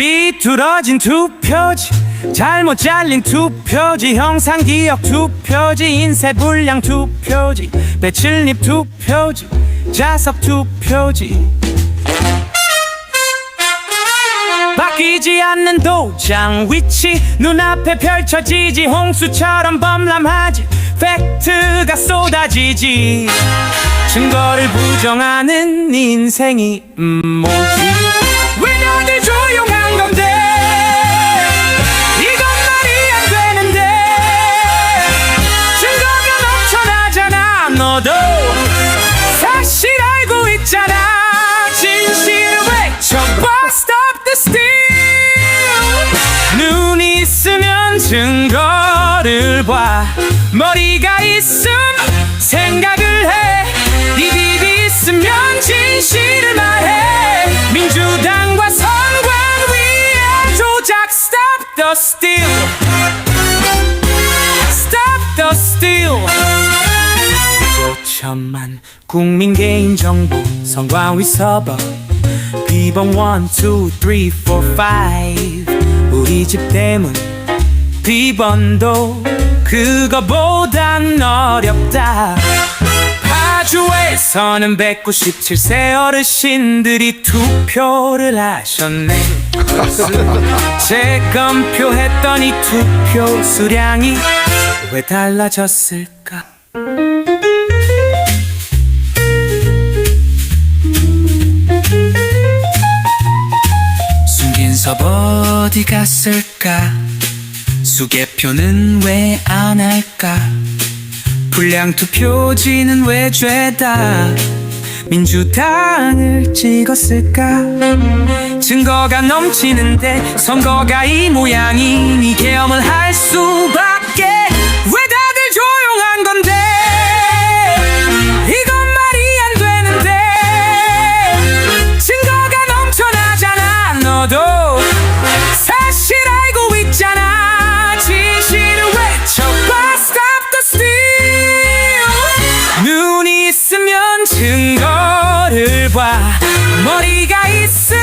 삐뚤어진 투표지 잘못 잘린 투표지 형상 기억 투표지 인쇄 불량 투표지 배칠립 투표지 자석 투표지. 바뀌지 않는 도장 위치 눈앞에 펼쳐지지 홍수처럼 범람하지 팩트가 쏟아지지. 증거를 부정하는 인생이 음, 뭐지 증거를 봐 머리가 있음 생각을 해. 입이 있으면 진실을 말해. 민주당과 선관 위에 조작. Stop the steal. Stop the steal. 5천만 국민 개인정보 선관위 서버. 비번 1, 2, 3, 4, 5 우리 집 대문 비번도 그거보단 어렵다. 파주에서는 197세 어르신들이 투표를 하셨네. 재검표 했더니 투표 수량이 왜 달라졌을까? 숨긴 섭 어디 갔을까 수개표는 왜 안 할까? 불량 투표지는 왜 죄다? 민주당을 찍었을까? 증거가 넘치는데 선거가 이 모양이니 계엄을 할 수밖에 머리가 있어